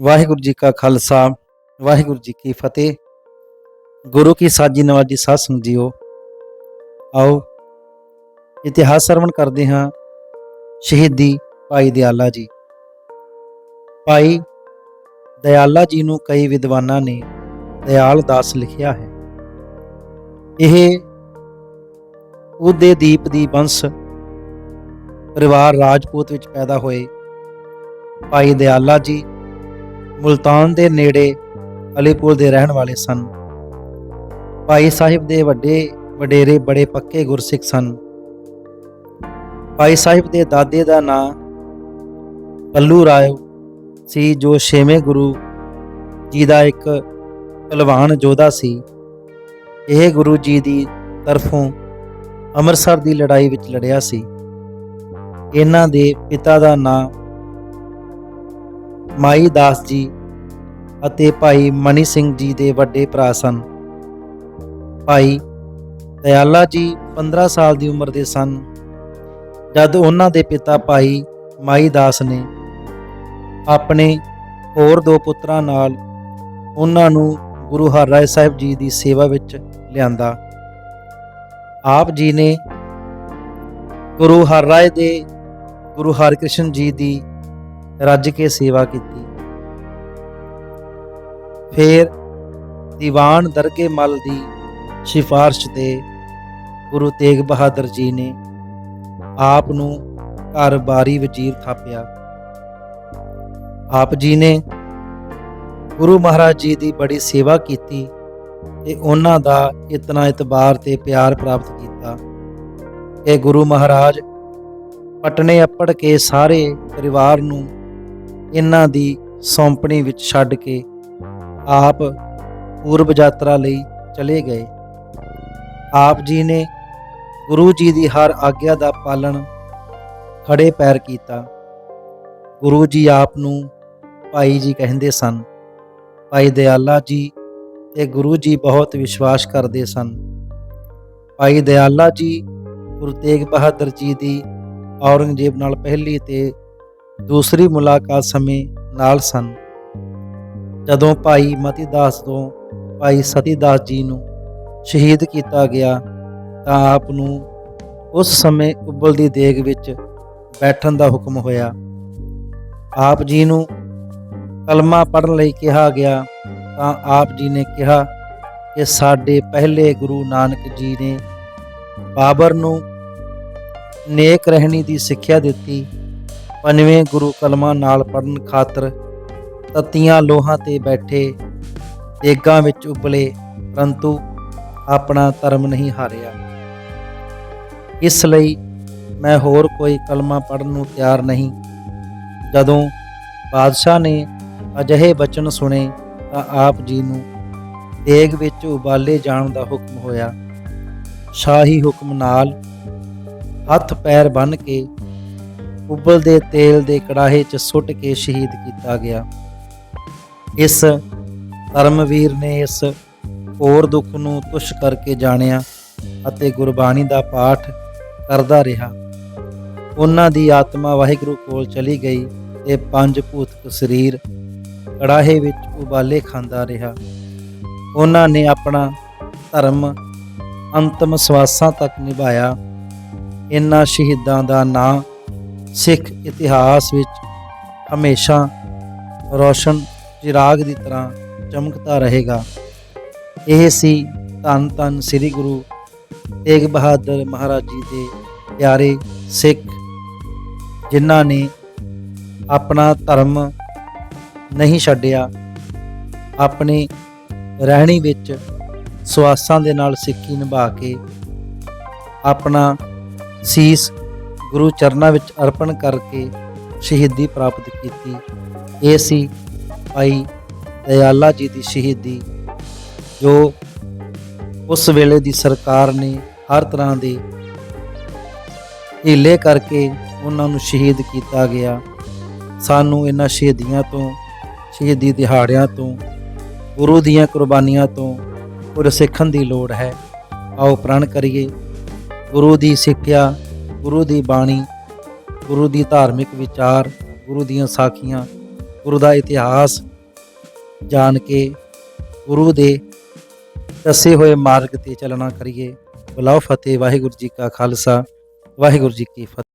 ਵਾਹਿਗੁਰੂ ਜੀ ਕਾ ਖਾਲਸਾ, ਵਾਹਿਗੁਰੂ ਜੀ ਕੀ ਫਤਿਹ। ਗੁਰੂ ਕੀ ਸਾਜੀ ਨਵਾਜੀ ਸਾਧ ਸੰਗਤ ਜੀਓ, ਆਓ ਇਤਿਹਾਸ ਸਰਵਣ ਕਰਦੇ ਹਾਂ ਸ਼ਹੀਦੀ ਭਾਈ ਦਿਆਲਾ ਜੀ। ਭਾਈ ਦਿਆਲਾ ਜੀ ਨੂੰ ਕਈ ਵਿਦਵਾਨਾਂ ਨੇ ਦਿਆਲ ਦਾਸ ਲਿਖਿਆ ਹੈ। ਇਹ ਉਹਦੇ ਦੀਪ ਦੀ ਬੰਸ ਪਰਿਵਾਰ ਰਾਜਪੂਤ ਵਿੱਚ ਪੈਦਾ ਹੋਏ ਭਾਈ ਦਿਆਲਾ ਜੀ ਮੁਲਤਾਨ ਦੇ ਨੇੜੇ ਅਲੀਪੁਰ ਦੇ ਰਹਿਣ ਵਾਲੇ ਸਨ। ਭਾਈ ਸਾਹਿਬ ਦੇ ਵੱਡੇ ਵਡੇਰੇ ਬੜੇ ਪੱਕੇ ਗੁਰਸਿੱਖ ਸਨ। ਭਾਈ ਸਾਹਿਬ ਦੇ ਦਾਦੇ ਦਾ ਨਾਂ ਕੱਲੂ ਰਾਏ ਸੀ, ਜੋ ਛੇਵੇਂ ਗੁਰੂ ਜੀ ਦਾ ਇੱਕ ਪਹਿਲਵਾਨ ਯੋਧਾ ਸੀ। ਇਹ ਗੁਰੂ ਜੀ ਦੀ ਤਰਫੋਂ ਅੰਮ੍ਰਿਤਸਰ ਦੀ ਲੜਾਈ ਵਿੱਚ ਲੜਿਆ ਸੀ। ਇਹਨਾਂ ਦੇ ਪਿਤਾ ਦਾ ਨਾਂ ਮਾਈ ਦਾਸ ਜੀ ਅਤੇ ਭਾਈ ਮਨੀ ਸਿੰਘ ਜੀ ਦੇ ਵੱਡੇ ਭਰਾ ਸਨ। ਭਾਈ ਦਇਆਲਾ ਜੀ 15 ਸਾਲ ਦੀ ਉਮਰ ਦੇ ਸਨ। ਜਦ ਉਹਨਾਂ ਦੇ ਪਿਤਾ ਭਾਈ ਮਾਈ ਦਾਸ ਨੇ ਆਪਣੇ ਹੋਰ ਦੋ ਪੁੱਤਰਾਂ ਨਾਲ ਉਹਨਾਂ ਨੂੰ ਗੁਰੂ ਹਰਿਰਾਏ ਸਾਹਿਬ ਜੀ ਦੀ ਸੇਵਾ ਵਿੱਚ ਲਿਆਂਦਾ। ਆਪ ਜੀ ਨੇ ਗੁਰੂ ਹਰਿਰਾਏ ਦੇ ਗੁਰੂ ਹਰਿਕ੍ਰਿਸ਼ਨ ਜੀ ਦੀ ਰੱਜ ਕੇ ਸੇਵਾ ਕੀਤੀ। ਫਿਰ ਦੀਵਾਨ ਦਰਗੇ ਮਲ ਦੀ ਸਿਫਾਰਿਸ਼ ਤੇ ਗੁਰੂ ਤੇਗ ਬਹਾਦਰ ਜੀ ਨੇ ਆਪ ਨੂੰ ਘਰ ਬਾਰੀ ਵਜ਼ੀਰ ਥਾਪਿਆ। ਆਪ ਜੀ ਨੇ ਗੁਰੂ ਮਹਾਰਾਜ ਜੀ ਦੀ ਬੜੀ ਸੇਵਾ ਕੀਤੀ ਤੇ ਉਹਨਾਂ ਦਾ ਇਤਨਾ ਇਤਬਾਰ ਤੇ ਪਿਆਰ ਪ੍ਰਾਪਤ ਕੀਤਾ। ਕਿ ਗੁਰੂ ਮਹਾਰਾਜ ਪਟਨੇ ਅੱਪੜ ਕੇ ਸਾਰੇ ਪਰਿਵਾਰ ਨੂੰ ਇਹਨਾਂ ਦੀ ਸੌਂਪਣੀ ਵਿੱਚ ਛੱਡ ਕੇ ਆਪ ਪੂਰਬ ਯਾਤਰਾ ਲਈ ਚਲੇ ਗਏ। ਆਪ ਜੀ ਨੇ ਗੁਰੂ ਜੀ ਦੀ ਹਰ ਆਗਿਆ ਦਾ ਪਾਲਣ ਖੜੇ ਪੈਰ ਕੀਤਾ। ਗੁਰੂ ਜੀ ਆਪ ਨੂੰ ਭਾਈ ਜੀ ਕਹਿੰਦੇ ਸਨ, ਭਾਈ ਦਿਆਲਾ ਜੀ, ਤੇ ਗੁਰੂ ਜੀ ਬਹੁਤ ਵਿਸ਼ਵਾਸ ਕਰਦੇ ਸਨ। ਭਾਈ ਦਿਆਲਾ ਜੀ, ਗੁਰੂ ਤੇਗ ਬਹਾਦਰ ਜੀ ਦੀ ਔਰੰਗਜ਼ੇਬ ਨਾਲ ਪਹਿਲੀ ਤੇ ਦੂਸਰੀ ਮੁਲਾਕਾਤ ਸਮੇਂ ਨਾਲ ਸਨ। ਜਦੋਂ ਭਾਈ ਮਤੀਦਾਸ ਤੋਂ ਭਾਈ ਸਤੀਦਾਸ ਜੀ ਨੂੰ ਸ਼ਹੀਦ ਕੀਤਾ ਗਿਆ, ਤਾਂ ਆਪ ਨੂੰ ਉਸ ਸਮੇਂ ਉਬਲਦੀ ਦੇਗ ਵਿੱਚ ਬੈਠਣ ਦਾ ਹੁਕਮ ਹੋਇਆ। ਆਪ ਜੀ ਨੂੰ ਕਲਮਾ ਪੜ੍ਹਨ ਲਈ ਕਿਹਾ ਗਿਆ, ਤਾਂ ਆਪ ਜੀ ਨੇ ਕਿਹਾ ਕਿ ਸਾਡੇ ਪਹਿਲੇ ਗੁਰੂ ਨਾਨਕ ਜੀ ਨੇ ਬਾਬਰ ਨੂੰ ਨੇਕ ਰਹਿਣੀ ਦੀ ਸਿੱਖਿਆ ਦਿੱਤੀ। ਪੰਜਵੇਂ ਗੁਰੂ ਕਲਮਾ ਨਾਲ ਪੜਨ ਖਾਤਰ ਤਤੀਆਂ ਲੋਹਾਂ ਤੇ ਬੈਠੇ ਤੇਗਾਂ ਵਿੱਚ ਉਬਲੇ, ਪਰੰਤੂ ਆਪਣਾ ਧਰਮ ਨਹੀਂ ਹਾਰਿਆ। ਇਸ ਲਈ ਮੈਂ ਹੋਰ ਕੋਈ ਕਲਮਾ ਪੜਨ ਨੂੰ ਤਿਆਰ ਨਹੀਂ। ਜਦੋਂ ਬਾਦਸ਼ਾਹ ਨੇ ਅਜਿਹੇ ਬਚਨ ਸੁਣੇ ਤਾਂ ਆਪ ਜੀ ਨੂੰ ਦੇਗ ਵਿੱਚ ਉਬਾਲੇ ਜਾਣ ਦਾ ਹੁਕਮ ਹੋਇਆ। ਸ਼ਾਹੀ ਹੁਕਮ ਨਾਲ ਹੱਥ ਪੈਰ ਬੰਨ ਕੇ ਉਬਲਦੇ ਤੇਲ ਦੇ ਕੜਾਹੇ 'ਚ ਸੁੱਟ ਕੇ ਸ਼ਹੀਦ ਕੀਤਾ ਗਿਆ। ਇਸ ਧਰਮਵੀਰ ਨੇ ਇਸ ਹੋਰ ਦੁੱਖ ਨੂੰ ਤੁਸ਼ ਕਰਕੇ ਜਾਣਿਆ ਅਤੇ ਗੁਰਬਾਣੀ ਦਾ ਪਾਠ ਕਰਦਾ ਰਿਹਾ। ਉਹਨਾਂ ਦੀ ਆਤਮਾ ਵਾਹਿਗੁਰੂ ਕੋਲ ਚਲੀ ਗਈ ਤੇ ਪੰਜ ਭੂਤਕ ਸਰੀਰ ਕੜਾਹੇ ਵਿੱਚ ਉਬਾਲੇ ਖਾਂਦਾ ਰਿਹਾ। ਉਹਨਾਂ ਨੇ ਆਪਣਾ ਧਰਮ ਅੰਤਮ ਸਵਾਸਾਂ ਤੱਕ ਨਿਭਾਇਆ। ਇਨ੍ਹਾਂ ਸ਼ਹੀਦਾਂ ਦਾ ਨਾਂ ਸਿੱਖ ਇਤਿਹਾਸ ਵਿੱਚ ਹਮੇਸ਼ਾ ਰੋਸ਼ਨ ਚਿਰਾਗ ਦੀ ਤਰ੍ਹਾਂ ਚਮਕਦਾ ਰਹੇਗਾ। ਇਹ ਸੀ ਧੰਨ ਧੰਨ ਸ੍ਰੀ ਗੁਰੂ ਤੇਗ ਬਹਾਦਰ ਮਹਾਰਾਜ ਜੀ ਦੇ ਪਿਆਰੇ ਸਿੱਖ, ਜਿਨ੍ਹਾਂ ਨੇ ਆਪਣਾ ਧਰਮ ਨਹੀਂ ਛੱਡਿਆ, ਆਪਣੇ ਰਹਿਣੀ ਵਿੱਚ ਸਵਾਸਾਂ ਦੇ ਨਾਲ ਸਿੱਖੀ ਨਿਭਾ ਕੇ ਆਪਣਾ ਸੀਸ ਗੁਰੂ ਚਰਨਾਂ ਵਿੱਚ ਅਰਪਣ ਕਰਕੇ ਸ਼ਹੀਦੀ ਪ੍ਰਾਪਤ ਕੀਤੀ। ਇਹ ਸੀ ਭਾਈ ਦਇਆਲਾ ਜੀ ਦੀ ਸ਼ਹੀਦੀ, ਜੋ ਉਸ ਵੇਲੇ ਦੀ ਸਰਕਾਰ ਨੇ ਹਰ ਤਰ੍ਹਾਂ ਦੇ ਹੀਲੇ ਕਰਕੇ ਉਹਨਾਂ ਨੂੰ ਸ਼ਹੀਦ ਕੀਤਾ ਗਿਆ। ਸਾਨੂੰ ਇਹਨਾਂ ਸ਼ਹੀਦੀਆਂ ਤੋਂ, ਸ਼ਹੀਦੀ ਦਿਹਾੜਿਆਂ ਤੋਂ, ਗੁਰੂ ਦੀਆਂ ਕੁਰਬਾਨੀਆਂ ਤੋਂ ਪੁਰ ਸਿੱਖਣ ਦੀ ਲੋੜ ਹੈ। ਆਓ ਪ੍ਰਣ ਕਰੀਏ। ਗੁਰੂ ਦੀ ਸਿੱਖਿਆ ਗੁਰੂ ਦੀ ਬਾਣੀ, ਗੁਰੂ ਦੀ ਧਾਰਮਿਕ ਵਿਚਾਰ, ਗੁਰੂ ਦੀਆਂ ਸਾਖੀਆਂ, ਗੁਰੂ ਦਾ ਇਤਿਹਾਸ ਜਾਣ ਕੇ ਗੁਰੂ ਦੇ ਦੱਸੇ ਹੋਏ ਮਾਰਗ ਤੇ ਚੱਲਣਾ ਕਰੀਏ। ਬੁਲਾਓ ਫਤਿਹ, ਵਾਹਿਗੁਰੂ ਜੀ ਕਾ ਖਾਲਸਾ, ਵਾਹਿਗੁਰੂ ਜੀ ਕੀ ਫਤਿਹ।